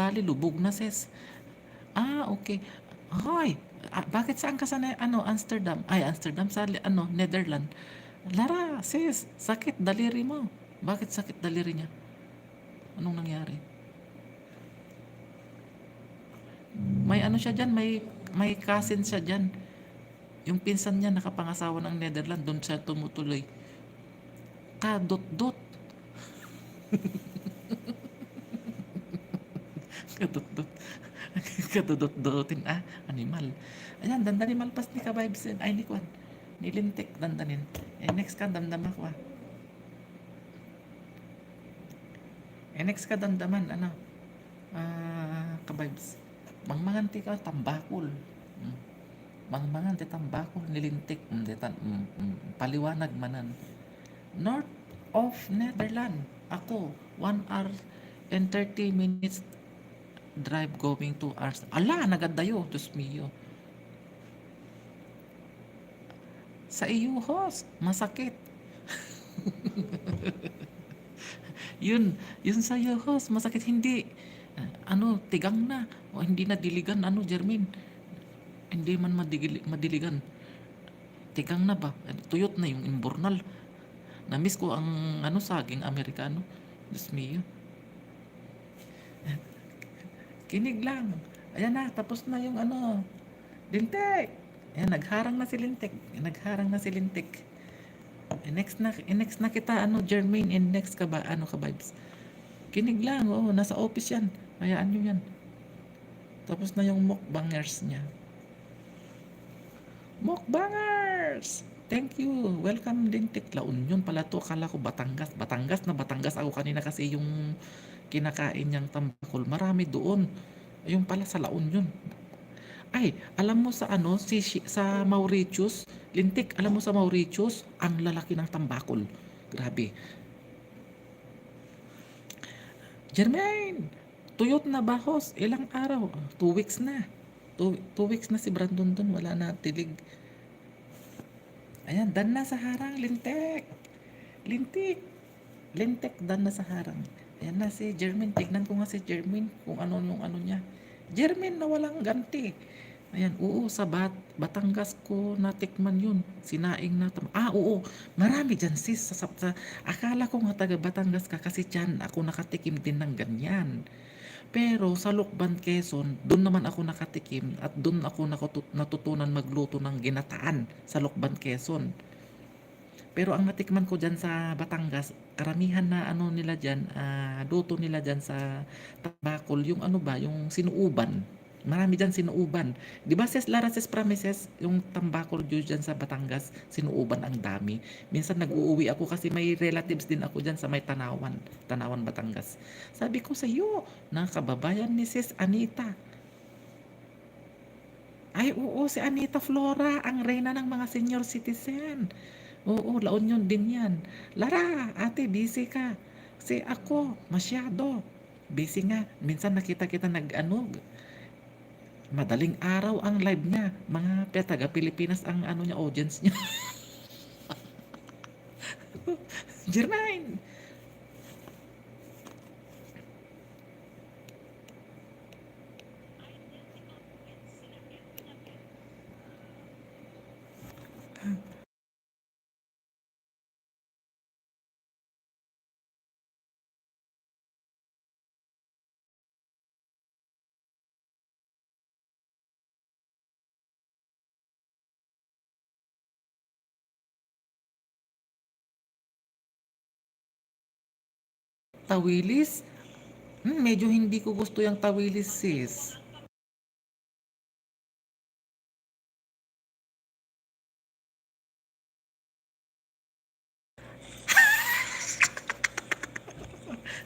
bali, lubog na sis. Ah, okay. Hoy, ah, bakit saan ka sa ano, Amsterdam? Ay, Amsterdam sa ano, Netherlands. Lara, sis, sakit daliri mo. Bakit sakit daliri niya? Anong nangyari? May ano siya dyan, may, may cousin siya dyan. Yung pinsan niya nakapangasawa ng Netherlands, doon siya tumutuloy. Kadot-dot. Kadot-dot. Kadodot-dotin. Ah, animal. Ayan, dandanin malpas ni ka-vibes. Ay, ni Kwan. Nilintik, dandanin. Eh, next ka, damdam ako ah. Eh, next ka, damdaman, ano? Ah, ka-vibes. Mangmanganti ka, tambakol. Mm. Mangmanganti, tambakol, nilintik. Mm, detan, mm, mm, paliwanag manan. North of Netherlands. Ako, 1 hour and 30 minutes drive going to hours. Ala, nagadayo. Diyos mio. Sa iyo, host. Masakit. yun. Yun sa iyo, host. Masakit. Hindi. Ano, tigang na. O hindi na diligan. Ano, Jermin? Hindi man madigili, madiligan. Tigang na ba? Tuyot na yung imbornal. Namiss ko ang ano saging Amerikano. Diyos mio. Kinig lang. Ayan na, tapos na yung ano. Lintik! Ayan, nagharang na si Lintik. Nagharang na si Lintik. Eh, next na, eh, next na kita, ano, Jermaine, and next ka ba, ano ka, vibes? Kinig lang, oo, nasa office yan. Hayaan nyo yan. Tapos na yung mukbangers niya. Mukbangers! Thank you. Welcome, Lintik. La Union pala to. Akala ko Batangas. Batangas na Batangas ako kanina kasi yung kinakain niyang tambakol. Marami doon. Yung pala sa La Union. Ay, alam mo sa ano, si, sa Mauritius, Lintik, alam mo sa Mauritius, ang lalaki ng tambakol. Grabe. Jermaine, tuyot na ba? Ilang araw? Two weeks na. Two, two weeks na si Brandon doon. Wala na tilig. Ayan, dan na sa harang, lintek. Lintik. Lintek, dan na sa harang. Ayan na si Jermaine. Tignan ko nga si Jermaine kung ano yung ano niya. Jermaine na walang ganti. Ayan, oo, sa Bat Batangas ko natikman yun. Sinaing na Ah, oo, marami dyan sis. Sa, sa, akala ko nga taga Batangas ka kasi dyan ako nakatikim din ng ganyan. Pero sa Lukban, Quezon, doon naman ako nakatikim at doon ako natutunan magluto ng ginataan sa Lukban, Quezon. Pero ang natikman ko dyan sa Batangas, karamihan na ano nila dyan, ah, luto nila dyan sa tabakol, yung ano ba, yung sinuuban. Marami dyan sinuuban. Di ba sis Lara sis Promises, yung tambakol juice dyan sa Batangas, sinuuban ang dami. Minsan nag-uuwi ako kasi may relatives din ako dyan sa may Tanawan, Tanawan, Batangas. Sabi ko sa iyo, na kababayan ni sis Anita. Ay, oo, si Anita Flora, ang reyna ng mga senior citizen. Oo, La Union din yan. Lara, ate, busy ka. Kasi ako, masyado. Busy nga. Minsan nakita kita nag, ano, madaling araw ang live niya. Mga taga Pilipinas ang ano niya, audience niya. Jermaine! Tawilis? Hmm, medyo hindi ko gusto yung tawilis, sis.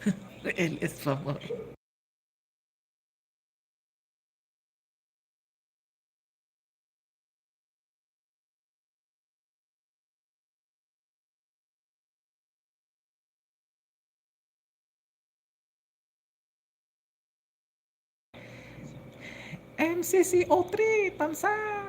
LS pa mo. MCCO3, tamsak!